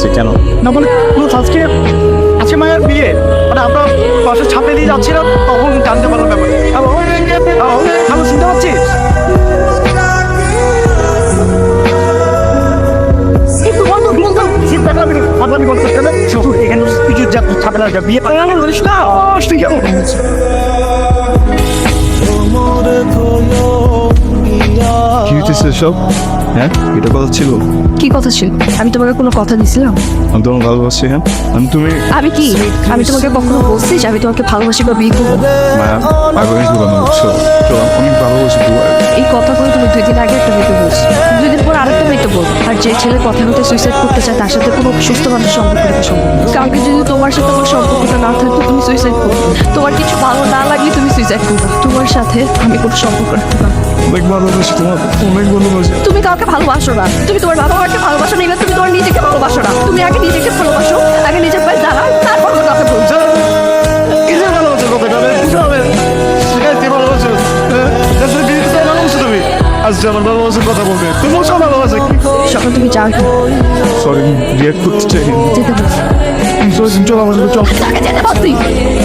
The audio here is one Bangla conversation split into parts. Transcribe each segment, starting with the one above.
আসছে কেন? না বলে আজকে আজকে মায়ের বিয়ে? মানে আমরা পাশে ছাপে দিয়ে যাচ্ছিলাম তখন জানতে পারলাম ব্যাপারে হ্যালো? শুনতে পাচ্ছিস? আমি গল্প করতে হবে কিছু ছাপেলা বিয়ে পারে না। হইতেছে সব হ্যাঁ? এটা কথা ছিল। কি কথা ছিল? আমি তোমাকে কোনো কথা দিছিলাম? আমি তোমার ভালোবাসি হ্যাঁ? আমি তুমি আমি কি? আমি তোমাকে কখনো বলছি যে আমি তোমাকে ভালোবাসি বা বিয়ে করব? মায়া পাগল না বুঝছ অনেক ভালোবাসি এই কথাগুলো তুমি দুই দিন আগে একটা মেয়েকে বলছো। দুই দিন পর আরেকটা মেয়েকে বলব। আর যে ছেলে কথা হতে সুইসাইড করতে চায় তার সাথে কোনো সুস্থ মানুষ সম্পর্ক রাখা সম্ভব না। যদি তোমার সাথে আমার সম্পর্কটা না থাকতো তুমি সুইসাইড করবে। তোমার কিছু ভালো না লাগলে সুইসাইড করবে তোমার সাথে আমি কোনো সম্পর্ক রাখতে পারব। অনেক ভালোবাসি তোমার অনেক ভালোবাসি। তুমি কাউকে ভালোবাসো না। তুমি তোমার বাবা মাকে ভালোবাসো না এবার তুমি তোমার নিজেকে ভালোবাসো না। তুমি আগে নিজেকে ভালোবাসো আগে নিজের পায়ে দাঁড়াও তারপর কাউকে বলছো। বিরুদ্ধে তুমি? সকাল যাও সরি রিয়াক্ট করতে চাই যেতে বলছি চল আমার সাথে চল। যেতে মায়া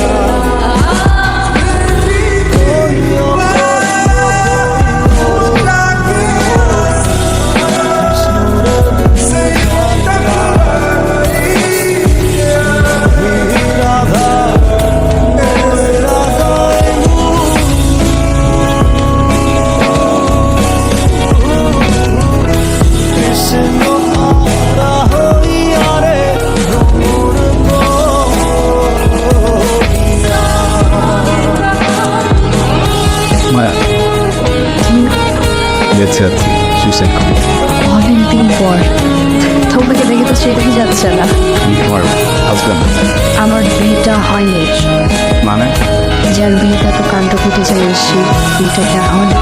বেঁচে আছি সুইসাইড করি অনেকদিন পর তোমাকে দেখে তো সেটাই যাচ্ছে না আমি তোমার হাজব্যান্ড আমার বিয়েটা হয়নি মানে যার বিয়েটা তো কাণ্ড ঘটে যায় সে বিয়েটা কি আর হয় না?